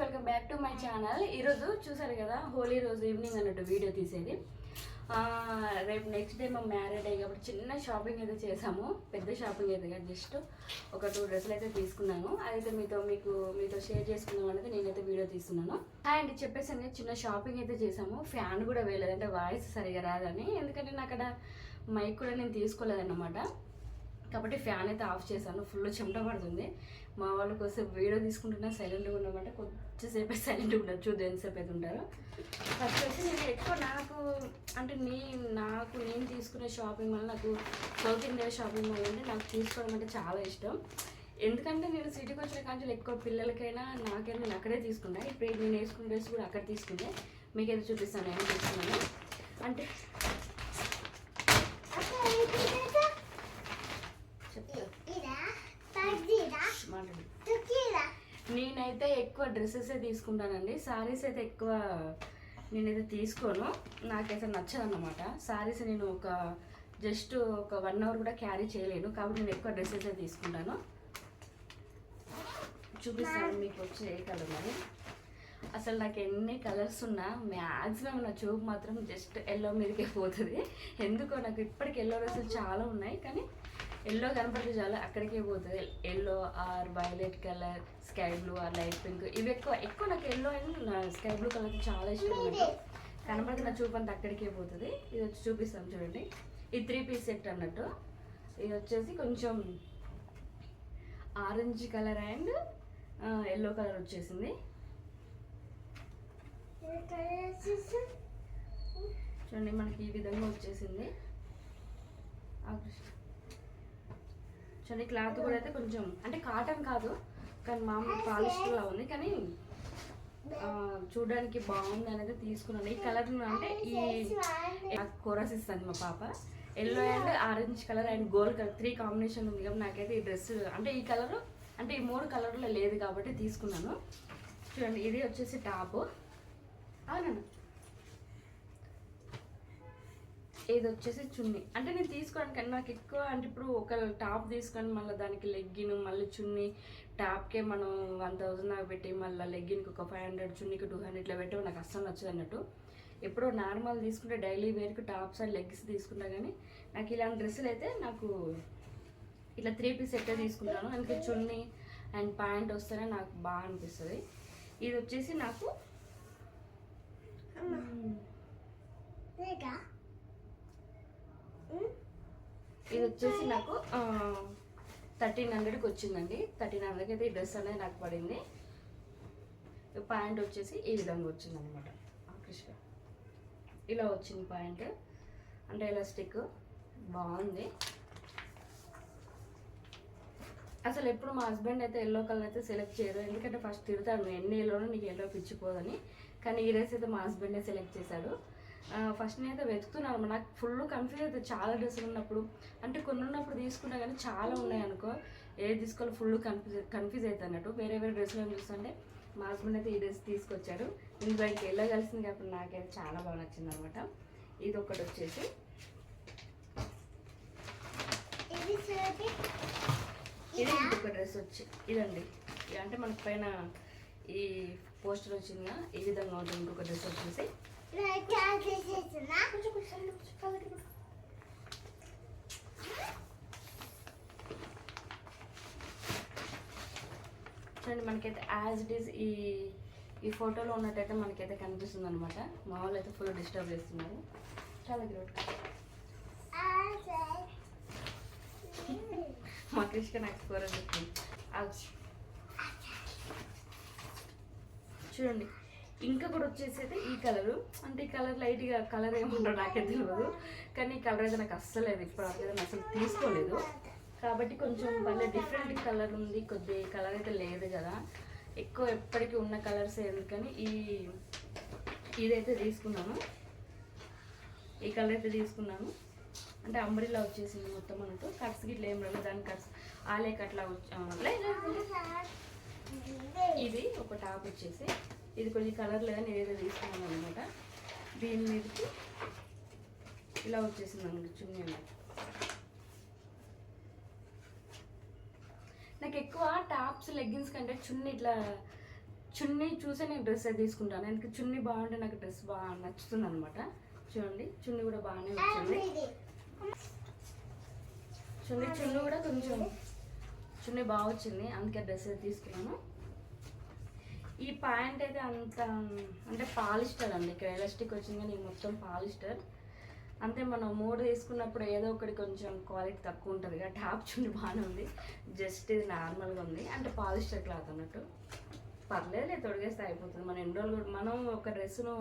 Welcome back to my channel. ఈరోజు చూసారు కదా హోలీ రోజు ఈవినింగ్ అన్నట్టు వీడియో తీసేది. రేపు నెక్స్ట్ డే మా మ్యారేడ్ అయ్యి కాబట్టి చిన్న షాపింగ్ అయితే చేసాము. పెద్ద షాపింగ్ అయితే కాదు జస్ట్ ఒక టూ డ్రెస్సులు అయితే తీసుకున్నాను. అదైతే మీతో మీకు మీతో షేర్ చేసుకుందాం అనేది నేనైతే వీడియో తీస్తున్నాను. హాయ్ అండి చిన్న షాపింగ్ అయితే చేసాము. ఫ్యాన్ కూడా వేయలేదు అంటే వాయిస్ సరిగా రాదని. ఎందుకంటే నేను అక్కడ మైక్ కూడా నేను తీసుకోలేదన్నమాట. కాబట్టి ఫ్యాన్ అయితే ఆఫ్ చేశాను. ఫుల్ చెమట పడుతుంది. మా వాళ్ళు కొద్దిసేపు వీడియో తీసుకుంటున్నా సైలెంట్గా ఉన్నామంటే కొద్దిసేపు సైలెంట్గా ఉంటారు చూద్దాం ఎంతసేపు అయితే ఉంటారు. ఫస్ట్ వచ్చి నేను ఎక్కువ నాకు అంటే నీ నాకు నేను తీసుకునే షాపింగ్ మాల్ నాకు సౌత్ ఇండియా షాపింగ్ మాల్ అంటే నాకు తీసుకోవడం అంటే చాలా ఇష్టం. ఎందుకంటే నేను సిటీకి వచ్చిన కాంచెలు ఎక్కువ పిల్లలకైనా నాకైనా నేను అక్కడే తీసుకున్నా. ఇప్పుడు నేను వేసుకున్న డ్రెస్ కూడా అక్కడ తీసుకుంటే ఏదో చూపిస్తాను ఏం తీసుకున్నాను. అంటే ఎక్కువ డ్రెస్సెస్ తీసుకుంటానండి. సారీస్ అయితే ఎక్కువ నేనైతే తీసుకోను. నాకైతే నచ్చదు అన్నమాట సారీస్ నేను ఒక జస్ట్ ఒక వన్ అవర్ కూడా క్యారీ చేయలేను. కాబట్టి నేను ఎక్కువ డ్రెస్సెస్ తీసుకుంటాను. చూపిస్తాను మీకు వచ్చే ఏ కలర్ మరి. అసలు నాకు ఎన్ని కలర్స్ ఉన్నా మ్యాక్సిమం నా చూపు మాత్రం జస్ట్ ఎల్లో మీదకే పోతుంది. ఎందుకో నాకు ఇప్పటికి ఎల్లో డ్రెస్సులు చాలా ఉన్నాయి. కానీ ఎల్లో కనపడితే చాలా అక్కడికే పోతుంది. Yellow or violet colour sky blue or light pink. ఇవి ఎక్కువ ఎక్కువ నాకు yellow and sky blue colour చాలా ఇష్టం నాకు కనపడితే నా చూపు అంతా అక్కడికే పోతుంది. ఇది వచ్చి చూపిస్తాను చూడండి. ఇది త్రీ పీస్ సెట్ అన్నట్టు. ఇది వచ్చేసి కొంచెం orange colour and yellow colour వచ్చేసింది. చూడండి మనకి ఈ విధంగా వచ్చేసింది. ఆ చూడండి క్లాత్ కూడా అయితే కొంచెం అంటే కాటన్ కాదు కానీ మామూలు పాలిస్టర్లా ఉంది. కానీ చూడడానికి బాగుంది అనేది తీసుకున్నాను. ఈ కలర్ అంటే ఈ నాకు కోరస్ ఇస్తాను మా పాప. Yellow and orange colour and gold colour three combination ఉంది కాబట్టి నాకైతే ఈ డ్రెస్ అంటే ఈ కలర్ అంటే ఈ మూడు కలర్లో లేదు కాబట్టి తీసుకున్నాను. చూడండి ఇది వచ్చేసి టాప్. అవునండి ఇది వచ్చేసి చున్నీ. అంటే నేను తీసుకోవడానికి కానీ నాకు ఎక్కువ అంటే ఇప్పుడు ఒక టాప్ తీసుకొని మళ్ళీ దానికి లెగ్గిన్ మళ్ళీ చున్నీ టాప్కే మనం వన్ థౌజండ్ దాకా పెట్టి మళ్ళీ లెగ్గిన్కి ఒక ఫైవ్ హండ్రెడ్ చున్నీకి టూ హండ్రెడ్ ఇట్లా పెట్టి నాకు అస్సలు నచ్చదు అన్నట్టు. ఎప్పుడో నార్మల్ తీసుకుంటే డైలీ వేర్కి టాప్స్ అండ్ లెగ్స్ తీసుకుంటా కానీ నాకు ఇలాంటి డ్రెస్సులు అయితే నాకు ఇట్లా త్రీ పీస్ సెట్ తీసుకుంటాను. అందుకే చున్నీ అండ్ ప్యాంట్ వస్తేనే నాకు బాగా అనిపిస్తుంది. ఇది వచ్చేసి నాకు. ఇది వచ్చేసి నాకు థర్టీన్ హండ్రెడ్కి వచ్చిందండి. థర్టీన్ హండ్రెడ్కి అయితే ఈ డ్రెస్ అనేది నాకు పడింది. ప్యాంట్ వచ్చేసి ఈ విధంగా వచ్చింది అనమాట కృష్ణ. ఇలా వచ్చింది ప్యాంట్. అంటే ఎలాస్టిక్. బాగుంది. అసలు ఎప్పుడు మా హస్బెండ్ అయితే ఎల్లో కలర్ అయితే సెలెక్ట్ చేయరు. ఎందుకంటే ఫస్ట్ తిడతాడు ఎన్ని ఎల్లోనో నీకు ఎల్లో పిచ్చిపోదని. కానీ ఈ డ్రెస్ అయితే మా హస్బెండే సెలెక్ట్ చేశాడు. ఫస్ట్ నేనైతే వెతుకుతున్నాను నాకు ఫుల్ కన్ఫ్యూజ్ అయితే చాలా డ్రెస్సులు ఉన్నప్పుడు. అంటే కొన్ని ఉన్నప్పుడు తీసుకున్నా కానీ చాలా ఉన్నాయి అనుకో. ఏది తీసుకోవాలో ఫుల్ కన్ఫ్యూజ్ కన్ఫ్యూజ్ అవుతుంది అన్నట్టు. వేరే వేరే డ్రెస్సులు చూస్తుంటే మా హస్బెండ్ అయితే ఈ డ్రెస్ తీసుకొచ్చాడు. నేను బయటకి కలిసింది కాబట్టి నాకైతే చాలా బాగా నచ్చింది అనమాట ఇది ఒకటి వచ్చేసి. ఇది ఇంకొక డ్రెస్ వచ్చి ఇదండి. ఇది అంటే మనకి పైన ఈ పోస్టర్ వచ్చిందిగా ఈ విధంగా ఉంటుంది ఇంకొక డ్రెస్ వచ్చేసి. చూడండి మనకైతే యాజ్ ఇట్ ఈస్ ఈ ఈ ఫోటోలో ఉన్నట్టయితే మనకైతే కనిపిస్తుంది అనమాట మా వాళ్ళు అయితే ఫుల్ డిస్టర్బ్ చేస్తున్నారు. చాలా గ్రేట్ మా కృష్ణ నాకు కూర చెప్పింది చూడండి. ఇంకా కూడా వచ్చేసి అయితే ఈ కలరు. అంటే ఈ కలర్ లైట్గా కలర్ ఏముండో నాకే తెలియదు కానీ ఈ కలర్ అయితే నాకు అస్సలు లేదు. ఇప్పుడు అయితే అసలు తీసుకోలేదు. కాబట్టి కొంచెం భలే డిఫరెంట్ కలర్ ఉంది. కొద్ది కలర్ అయితే లేదు కదా. ఎక్కువ ఎప్పటికీ ఉన్న కలర్స్ ఎందుకని ఈ ఇదైతే తీసుకున్నాను. ఈ కలర్ అయితే తీసుకున్నాను. అంటే అంబ్రిల్లా వచ్చేసింది మొత్తం మనతో కట్స్ గిట్ల ఏం రాలేదు. దాని కట్స్ ఆలే కట్లా వచ్చి ఇది ఒక టాప్ వచ్చేసి ఇది కొంచెం కలర్ లేదని ఏదో తీసుకున్నాను అనమాట దీని మీదకి ఇలా వచ్చేసింది అనమాట చున్నీ అన్నమాట నాకు ఎక్కువ టాప్స్ లెగ్గిన్స్ కంటే చున్నీ ఇట్లా చున్నీ చూసే నేను డ్రెస్ తీసుకుంటాను. ఎందుకు? చున్నీ బాగుంటే నాకు డ్రెస్ బాగా నచ్చుతుంది అనమాట చూడండి చున్నీ కూడా బాగానే వచ్చింది చున్నీ చున్నీ కూడా కొంచెం చున్నీ బాగా వచ్చింది. అందుకే డ్రెస్ తీసుకున్నాను. ఈ ప్యాంట్ అయితే అంత అంటే పాలిస్టర్ అండి. ఇక్కడ ఎలాస్టిక్ వచ్చింది కానీ మొత్తం పాలిస్టర్. అంతే మనం మూడు తీసుకున్నప్పుడు ఏదో ఒకటి కొంచెం క్వాలిటీ తక్కువ ఉంటుంది. కదా టాప్ చుండి బాగానే ఉంది. జస్ట్ ఇది నార్మల్గా ఉంది. అంటే పాలిస్టర్ క్లాత్ అన్నట్టు. పర్లేదు తొడిగేస్తే అయిపోతుంది. మనం ఎన్ని రోజులు కూడా మనం ఒక డ్రెస్సును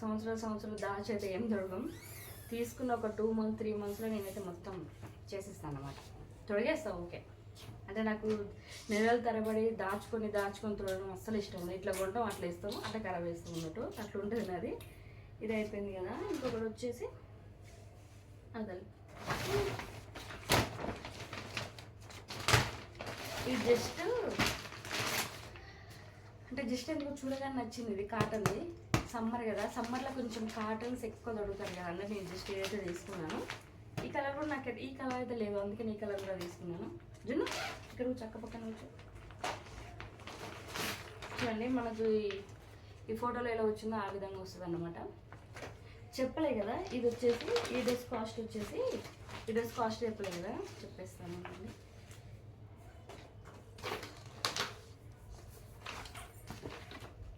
సంవత్సరాలు సంవత్సరాలు దాచైతే ఏం తొడగం. తీసుకున్న ఒక టూ మంత్స్ త్రీ మంత్స్లో నేనైతే మొత్తం చేసేస్తాను అనమాట తొడిగేస్తా ఓకే. అంటే నాకు నెలల తరబడి దాచుకొని దాచుకొని తొడగడం అస్సలు ఇష్టం ఇట్లా కొంటాం అట్లా ఇస్తాము. అట్లా ఖరాబ్ వేస్తాం అన్నట్టు. అట్లా ఉంటుంది నాది ఇది అయిపోయింది కదా. ఇంకొకటి వచ్చేసి అదే ఇది జస్ట్ అంటే జస్ట్ ఎందుకు చూడగానే నచ్చింది ఇది కాటన్ది. సమ్మర్ కదా. సమ్మర్లో కొంచెం కాటన్స్ ఎక్కువ దొరుకుతారు కదా అంటే నేను జస్ట్ ఏదైతే తీసుకున్నాను. ఈ కలర్ కూడా నాకు ఈ కలర్ అయితే లేదు. అందుకని ఈ కలర్ కూడా తీసుకున్నాను. జున్ను ఇక్కడ చక్క పక్కన చూడండి మనకు ఈ- ఈ ఫోటోలో ఎలా వచ్చిందో ఆ విధంగా వస్తుంది అనమాట చెప్పలే కదా ఇది వచ్చేసి ఈ డ్రెస్ కాస్ట్ వచ్చేసి ఈ డ్రెస్ కాస్ట్ చెప్పలే కదా చెప్పేస్తాను అండి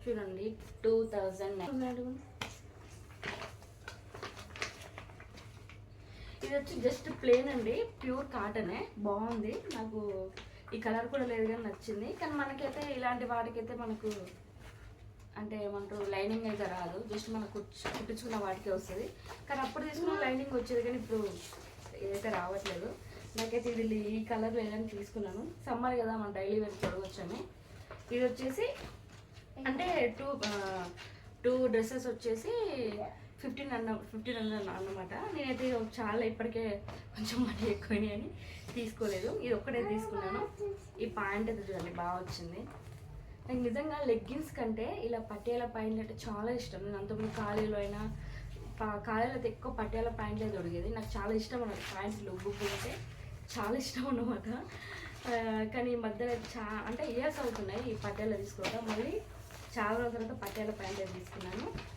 చూడండి టూ థౌజండ్ ఇది వచ్చి జస్ట్ ప్లేన్ అండి ప్యూర్ కాటనే బాగుంది. నాకు ఈ కలర్ కూడా లేదు కానీ నచ్చింది. కానీ మనకైతే ఇలాంటి వాటికైతే మనకు అంటే ఏమంటారు లైనింగ్ అయితే రాదు. జస్ట్ మనం కుట్టించుకున్న వాటికే వస్తుంది. కానీ అప్పుడు తీసుకున్న లైనింగ్ వచ్చేది కానీ ఇప్పుడు ఇదైతే రావట్లేదు. నాకైతే ఇది ఈ కలర్ లేదని తీసుకున్నాను. సమ్మర్ కదా మనం డైలీ వేర్ చూడవచ్చని ఇది వచ్చేసి అంటే టూ టూ డ్రెస్సెస్ వచ్చేసి ఫిఫ్టీన్ అన్న ఫిఫ్టీన్ అన్న అన్నమాట. నేనైతే చాలా ఇప్పటికే కొంచెం మనీ ఎక్కువని అని తీసుకోలేదు. ఇది ఒక్కటే తీసుకున్నాను. ఈ ప్యాంట్ అయితే చూడండి బాగా వచ్చింది. నాకు నిజంగా లెగ్గిన్స్ కంటే ఇలా పట్టేల ప్యాంట్లు అంటే చాలా ఇష్టం. నేను అంతకుముందు ఖాళీలో అయినా పా- ఖాళీలో అయితే ఎక్కువ పట్టేల ప్యాంట్లే దొరికేది. నాకు చాలా ఇష్టం అన్నమాట ప్యాంట్ బుక్ అంటే. చాలా ఇష్టం అన్నమాట. కానీ ఈ మధ్యలో చా అంటే ఇయర్స్ అవుతున్నాయి ఈ పటియాల తీసుకోవడం మళ్ళీ చాలా రోజుల తర్వాత పట్టేల ప్యాంట్ అయితే తీసుకున్నాను.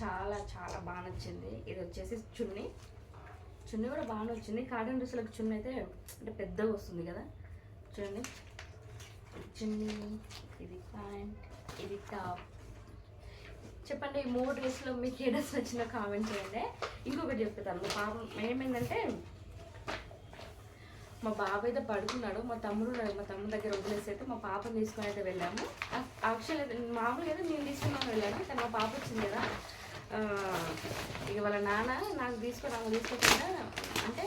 చాలా చాలా బాగా నచ్చింది. ఇది వచ్చేసి చున్నీ. చున్నీ కూడా బాగానే వచ్చింది కాటన్ డ్రెస్సులకు చున్నీ అయితే అంటే పెద్దగా వస్తుంది కదా. చూడండి. చున్నీ ఇది ప్యాంట్ ఇది టాప్. చెప్పండి ఈ మూడు డ్రెస్లో మీకు ఏ డ్రెస్ నచ్చిందో కామెంట్ చేయండి. ఇంకొకటి చెప్తాను. పాపం ఏమైందంటే మా బాబు అయితే పడుకున్నాడు. మా తమ్ముడు ఉన్నాడు. మా తమ్ముడు దగ్గర వదిలేసి అయితే మా పాపను తీసుకొని అయితే వెళ్ళాము. యాక్చువల్ మామూలుగా అయితే నేను తీసుకున్నాను వెళ్ళాను కానీ మా పాప వచ్చింది కదా. ఇక వాళ్ళ నాన్న నాకు తీసుకొని నాకు తీసుకోకుండా అంటే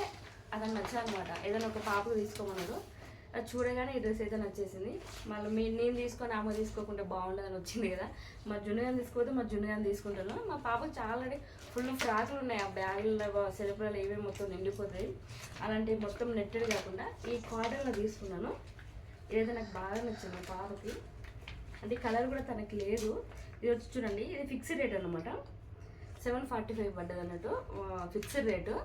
అతను నచ్చాలన్నమాట ఏదైనా ఒక పాపకు తీసుకోమన్నాడు. అది చూడగానే ఈ డ్రెస్ అయితే నచ్చేసింది. మళ్ళీ మీ నేను తీసుకొని ఆమె తీసుకోకుండా బాగుండదని వచ్చింది కదా. మా జున్నుగాని తీసుకోతే మా జున్నుగాని తీసుకుంటాను మా పాపకు చాలా ఫుల్ ఫ్రాక్లు ఉన్నాయి. ఆ బ్యాగ్లో సెలపులలో ఏవే మొత్తం నిండిపోతాయి. అలాంటివి మొత్తం నెట్టెడ్ కాకుండా ఈ కాటన్లో తీసుకున్నాను. ఇదైతే నాకు బాగా నచ్చింది మా పాపకి. అంటే కలర్ కూడా తనకి లేదు. ఇది వచ్చి చూడండి. ఇది ఫిక్స్డ్ రేట్ అనమాట సెవెన్ ఫార్టీ ఫైవ్ పడ్డది అన్నట్టు ఫిక్స్డ్ రేటు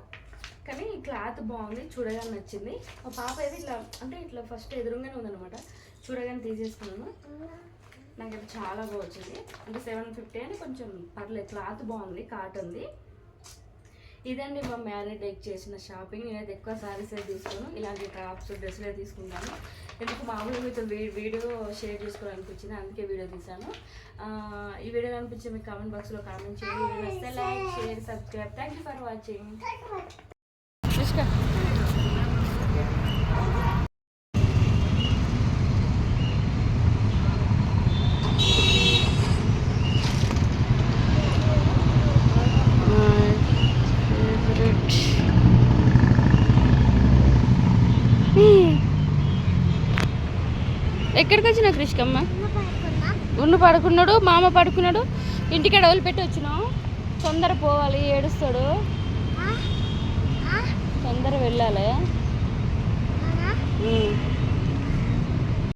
కానీ క్లాత్ బాగుంది చూడగానే నచ్చింది. మా పాప అయితే ఇట్లా అంటే ఇట్లా ఫస్ట్ ఎదురుగానే ఉందన్నమాట. చూడగానే తీసేసుకున్నాను. నాకైతే చాలా బాగా వచ్చింది. అంటే సెవెన్ ఫిఫ్టీ అని కొంచెం పర్లేదు క్లాత్ బాగుంది కాటన్ది ఇదండి మా మ్యారేజ్ డేకి చేసిన షాపింగ్. నేనైతే ఎక్కువ సారీస్ అయితే తీసుకోను. ఇలాంటి టాప్స్ డ్రెస్సులే తీసుకుంటాను. ఎందుకు మామూలుగా మీతో వీడియో షేర్ చేసుకోవాలనిపించింది అందుకే వీడియో తీశాను. ఈ వీడియో అనిపించి మీకు కామెంట్ బాక్స్లో కామెంట్ చేయండి. నచ్చితే like share subscribe thank you for watching ఎక్కడికి వచ్చినా కృష్కమ్మ ఉన్ను పడుకున్నాడు మామ పడుకున్నాడు. ఇంటికాడ వదిలిపెట్టి వచ్చినాం తొందర పోవాలి ఏడుస్తాడు. తొందర వెళ్ళాలి.